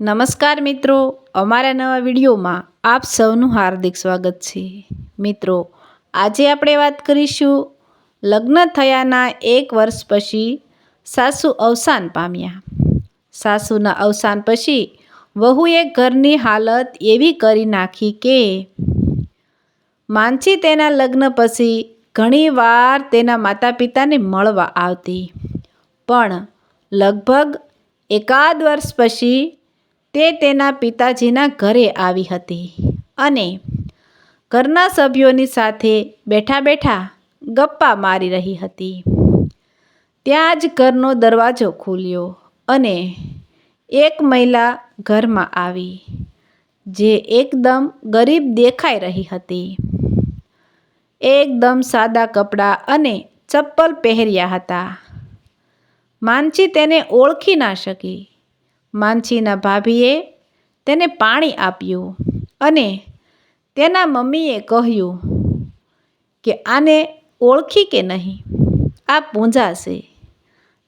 નમસ્કાર મિત્રો, અમારા નવા વિડીયોમાં આપ સૌનું હાર્દિક સ્વાગત છે. મિત્રો, આજે આપણે વાત કરીશું લગ્ન થયાના એક વર્ષ પછી સાસુ અવસાન પામ્યા. સાસુના અવસાન પછી વહુએ ઘરની હાલત એવી કરી નાખી કે માનસી તેના લગ્ન પછી ઘણીવાર તેના માતા પિતાને મળવા આવતી. પણ લગભગ એકાદ વર્ષ પછી તે તેના પિતાજીના ઘરે આવી હતી અને ઘરના સભ્યોની સાથે બેઠા બેઠા ગપ્પા મારી રહી હતી. ત્યાં જ ઘરનો દરવાજો ખુલ્યો અને એક મહિલા ઘરમાં આવી, જે એકદમ ગરીબ દેખાઈ રહી હતી. એકદમ સાદા કપડાં અને ચપ્પલ પહેર્યા હતા. માનસી તેને ઓળખી ના શકી. માનસીના ભાભીએ તેને પાણી આપ્યું અને તેના મમ્મીએ કહ્યું કે આને ઓળખી કે નહીં, આ પૂંજા છે.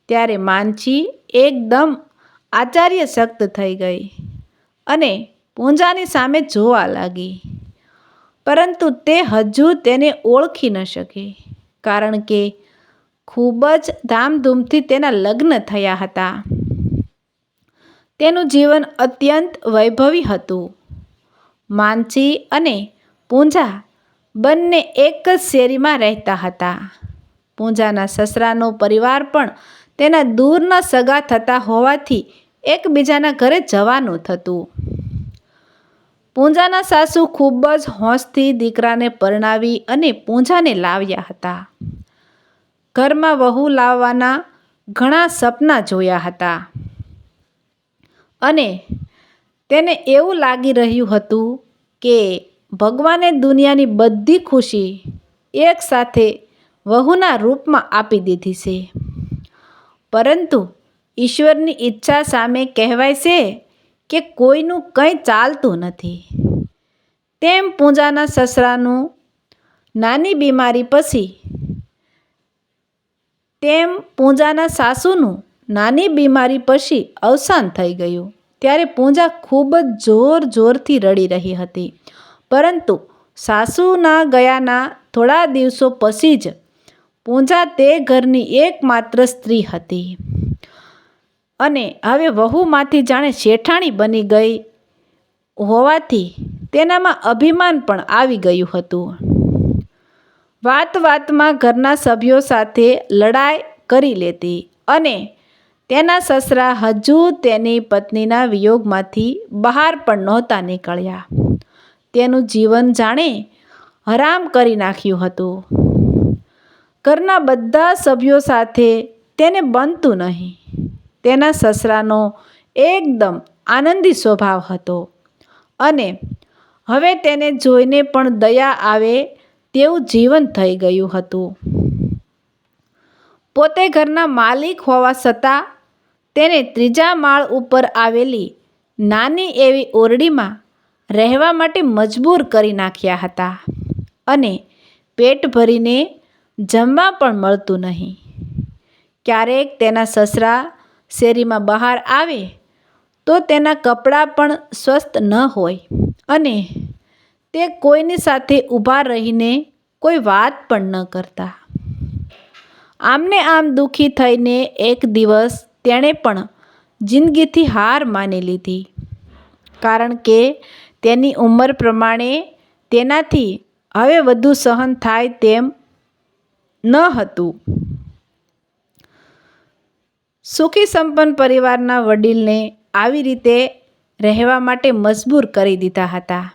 ત્યારે માનસી એકદમ આચાર્ય શક્ત થઈ ગઈ અને પૂંજાની સામે જોવા લાગી. પરંતુ તે હજુ તેને ઓળખી ન શકે, કારણ કે ખૂબ જ ધામધૂમથી તેના લગ્ન થયા હતા. તેનું જીવન અત્યંત વૈભવી હતું. માનસી અને પૂંજા બંને એક જ શેરીમાં રહેતા હતા. પૂંજાના સસરાનો પરિવાર પણ તેના દૂરના સગા થતા હોવાથી એકબીજાના ઘરે જવાનું થતું. પૂંજાના સાસુ ખૂબ જ હોંશથી દીકરાને પરણાવી અને પૂંજાને લાવ્યા હતા. ઘરમાં વહુ લાવવાના ઘણા સપના જોયા હતા. અને તેને એવું લાગી રહ્યું હતું કે ભગવાને દુનિયાની બધી ખુશી એકસાથે વહુના રૂપમાં આપી દીધી છે. પરંતુ ઈશ્વરની ઈચ્છા સામે કહેવાય છે કે કોઈનું કંઈ ચાલતું નથી. તેમ પૂંજાના સસરાનું નાની બીમારી પછી તેમ પૂંજાના સાસુનું નાની બીમારી પછી અવસાન થઈ ગયું. ત્યારે પૂંજા ખૂબ જ જોર જોરથી રડી રહી હતી. પરંતુ સાસુના ગયાના થોડા દિવસો પછી જ પૂંજા તે ઘરની એકમાત્ર સ્ત્રી હતી. અને હવે વહુમાંથી જાણે શેઠાણી બની ગઈ હોવાથી તેનામાં અભિમાન પણ આવી ગયું હતું. વાત વાતમાં ઘરના સભ્યો સાથે લડાઈ કરી લેતી અને તેના સસરા હજુ તેની પત્નીના વિયોગમાંથી બહાર પણ નહોતા નીકળ્યા. તેનું જીવન જાણે હરામ કરી નાખ્યું હતું. ઘરના બધા સભ્યો સાથે તેને બનતું નહીં. તેના સસરાનો એકદમ આનંદી સ્વભાવ હતો અને હવે તેને જોઈને પણ દયા આવે તેવું જીવન થઈ ગયું હતું. પોતે ઘરના માલિક હોવા છતાં તેને ત્રીજા માળ ઉપર આવેલી નાની એવી ઓરડીમાં રહેવા માટે મજબૂર કરી નાખ્યા હતા અને પેટ ભરીને જમવા પણ મળતું નહીં. ક્યારેક તેના સસરા શેરીમાં બહાર આવે તો તેના કપડાં પણ સ્વસ્થ ન હોય અને તે કોઈની સાથે ઊભા રહીને કોઈ વાત પણ ન કરતા. આમને આમ દુઃખી થઈને એક દિવસ તેણે પણ જિંદગીથી હાર માની લીધી. કારણ કે તેની ઉંમર પ્રમાણે તેનાથી હવે વધુ સહન થાય તેમ ન હતું. સુખી સંપન્ન પરિવારના વડીલને આવી રીતે રહેવા માટે મજબૂર કરી દીધા હતા.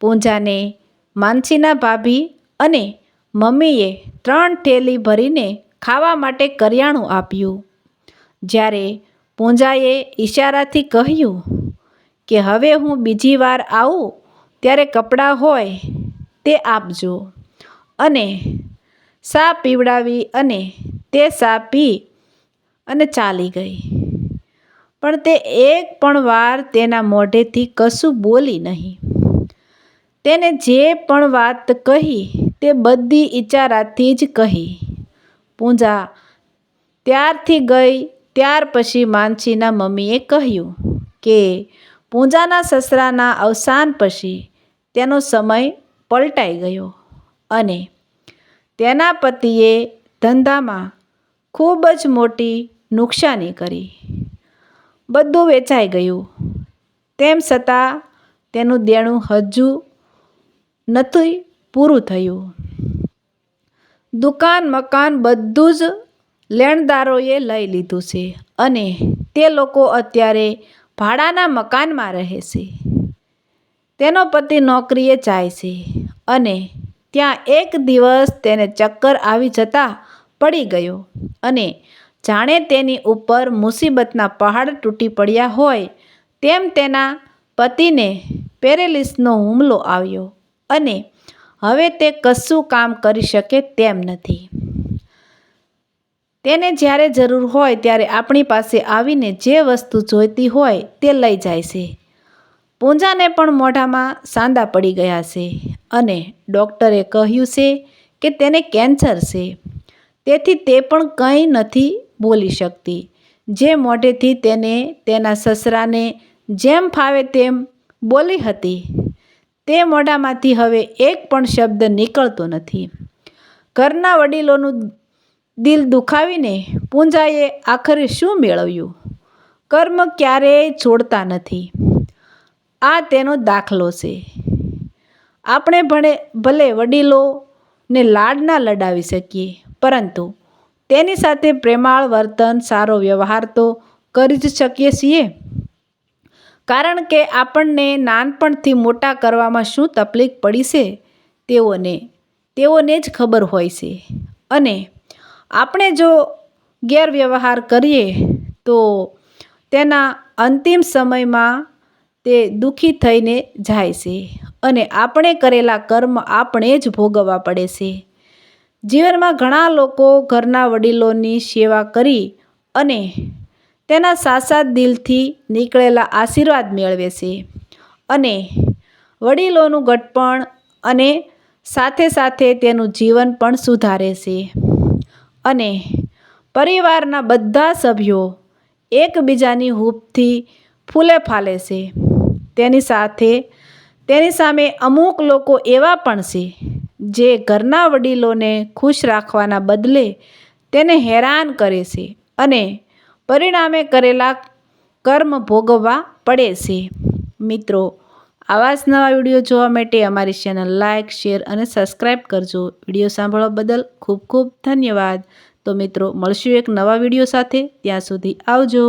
પૂંજાને માનસીના ભાભી અને મમ્મીએ ત્રણ થેલી ભરીને ખાવા માટે કરિયાણું આપ્યું. જ્યારે પૂંજાએ ઈશારાથી કહ્યું કે, હવે હું બીજી વાર આવું, ત્યારે કપડાં હોય તે આપજો. અને સા પીવડાવી અને તે સા પી અને ચાલી ગઈ. પણ તે એક પણ વાર તેના મોઢેથી કશું બોલી નહીં. તેને જે પણ વાત કહી, તે બધી ઈચારાથી જ કહી. પૂંજા ત્યારથી ગઈ ત્યાર પછી માનસીના મમ્મીએ કહ્યું કે પૂંજાના સસરાના અવસાન પછી તેનો સમય પલટાઈ ગયો અને તેના પતિએ ધંધામાં ખૂબ જ મોટી નુકસાની કરી. બધું વેચાઈ ગયું. તેમ છતાં તેનું દેણું હજુ નથી પૂરું થયું. દુકાન, મકાન બધું જ લેણદારોએ લઈ લીધું છે અને તે લોકો અત્યારે ભાડાના મકાનમાં રહે છે. તેનો પતિ નોકરીએ જાય છે અને ત્યાં એક દિવસ તેને ચક્કર આવી જતા પડી ગયો અને જાણે તેની ઉપર મુસીબતના પહાડ તૂટી પડ્યા હોય તેમ તેના પતિને પેરેલિસનો હુમલો આવ્યો અને હવે તે કશું કામ કરી શકે તેમ નથી. તેને જ્યારે જરૂર હોય ત્યારે આપણી પાસે આવીને જે વસ્તુ જોઈતી હોય તે લઈ જાય છે. પૂંજાને પણ મોઢામાં સાંદા પડી ગયા છે અને ડૉક્ટરે કહ્યું છે કે તેને કેન્સર છે. તેથી તે પણ કંઈ નથી બોલી શકતી. જે મોઢેથી તેને તેના સસરાને જેમ ફાવે તેમ બોલી હતી. તે મોઢામાંથી હવે એક પણ શબ્દ નીકળતો નથી. ઘરના વડીલોનું દિલ દુખાવીને પૂંજાએ આખરે શું મેળવ્યું? કર્મ ક્યારેય છોડતા નથી. આ તેનો દાખલો છે. આપણે ભણે, ભલે વડીલોને લાડ ના લડાવી શકીએ, પરંતુ તેની સાથે પ્રેમાળ વર્તન, સારો વ્યવહાર તો કરી જ શકીએ છીએ. કારણ કે આપણને નાનપણથી મોટા કરવામાં શું તકલીફ પડી છે? તેઓને તેઓને જ ખબર હોય છે. અને આપણે જો ગેરવ્યવહાર કરીએ તો તેના અંતિમ સમયમાં તે દુઃખી થઈને જાય છે અને આપણે કરેલા કર્મ આપણે જ ભોગવવા પડે છે. જીવનમાં ઘણા લોકો ઘરના વડીલોની સેવા કરી અને તેના સાસા દિલથી નીકળેલા આશીર્વાદ મેળવે છે અને વડીલોનું ગટપણ અને સાથે સાથે તેનું જીવન પણ સુધારે છે. અને પરિવારના બધા સભ્યો એકબીજાની હૂંફથી ફૂલે ફાલે છે. તેની સાથે તેની સામે અમુક લોકો એવા પણ છે જે ઘરના વડીલોને ખુશ રાખવાના બદલે તેને હેરાન કરે છે અને પરિણામે કરેલા કર્મ ભોગવવા પડે છે. મિત્રો આવા જ નવા વીડિયો જોવા માટે અમારી ચેનલ લાઇક શેર અને સબસ્ક્રાઈબ કરજો. વીડિયો સાંભળવા બદલ ખૂબ ખૂબ ધન્યવાદ. તો મિત્રો, મળશું એક નવા વીડિયો સાથે. ત્યાં સુધી આવજો.